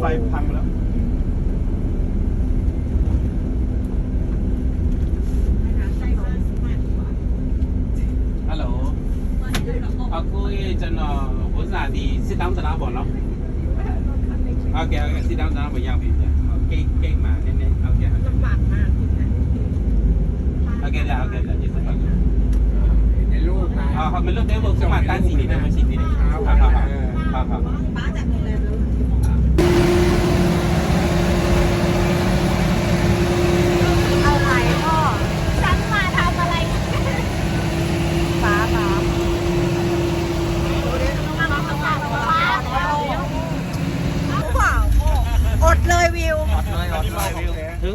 ไฟพังแล้วฮัลโหลอาคุยจะนอนวันไหนดีสิตั้งสนามบอลเนาะโอเคโอเคสิตั้งสนามบอลยาวไปจ้ะเก่งเก่งมาเน้นๆโอเคลำบากมากโอเคจ้ะโอเคจ้ะยี่สิบห้าในรูปอ๋อเขาเป็นรูปเทเบิลขึ้นมาตั้งสีนี่นะมันสีนี่นะครับครับครับครับครับ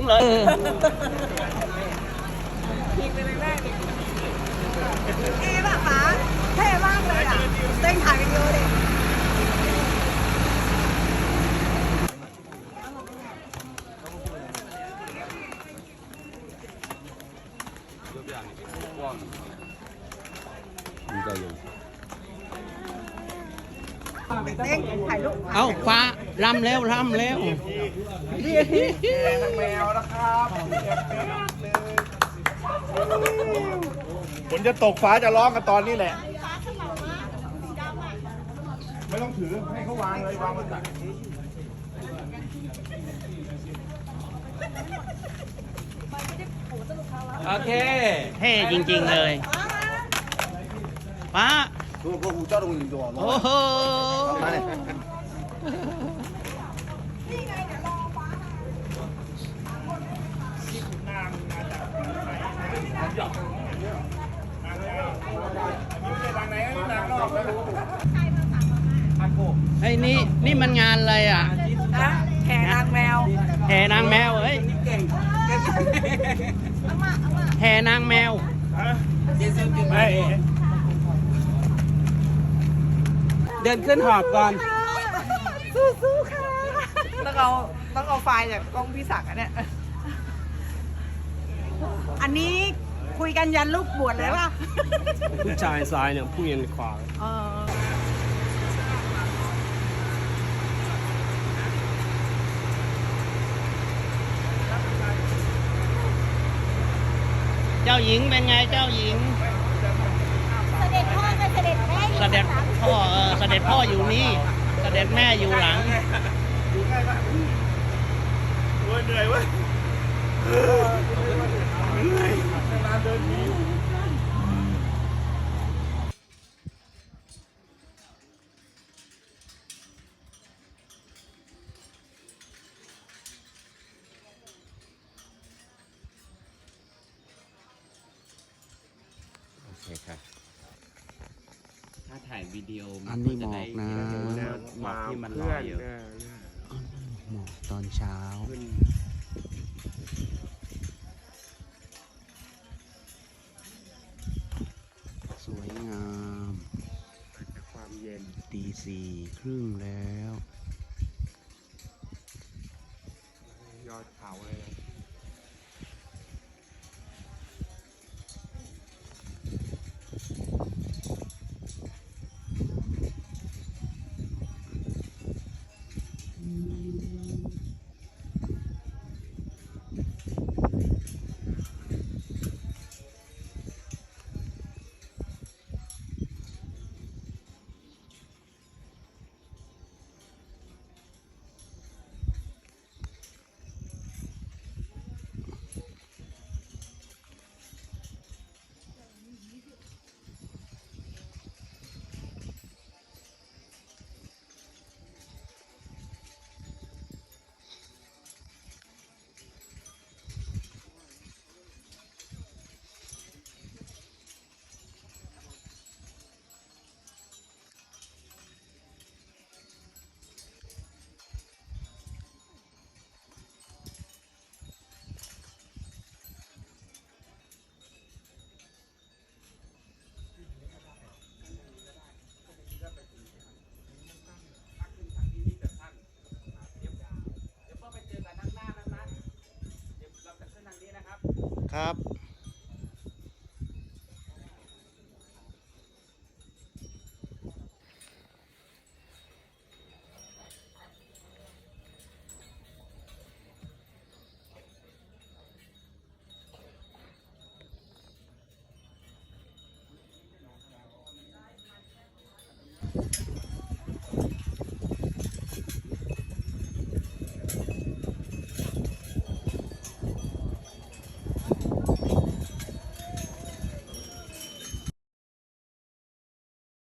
งเลยเอ๊ะแบบฟ้าเท่มากเลยอะเต้นถ่ายวิดีโอดิ เต้นถ่ายรูปเอาฟ้าลำแล้วลำแล้วแมวนะครับฝนจะตกฟ้าจะร้องกันตอนนี้แหละ ไม่ต้องถือให้เขาวางเลยวางบนตักโอเคเท่จริง ๆ เลย ป้า ดูพวกหูเจ้าตรงนี้ตัวโอ้โห มาเนี่ยทางไหนทางนอกแล้วไอ้ยนี่นี่มันงานอะไรอะแห่นางแมวแห่นางแมวเฮ้ยเก่งแห่นางแมว ไม่ เดินขึ้นหอบก่อน สู้ๆค่ะต้องเอาต้องเอาไฟล์จากกล้องพี่ศักดิ์อะเนี่ย อันนี้คุยกันยันลูกบวชเลยป่ะผู้ชายซ้ายเนี่ยผู้หญิงขวา เออเจ้าหญิงเป็นไงเจ้าหญิง เสด็จพ่อกับเสด็จแม่อยู่เสด็จ พ่อเออเสด็จพ่ออยู่นี่เสด็จแม่อยู่หลังโอ้ยเหนื่อยเว้ยเหนื่อยนานเดินที โอเคครับ ถ้าถ่ายวิดีโออันนี้หมอกนะหมอกที่มันลอยอยู่หมอกตอนเช้าสวยงาม ความเย็นตีสี่ครึ่งแล้ว ยอดเขาเลย ครับเ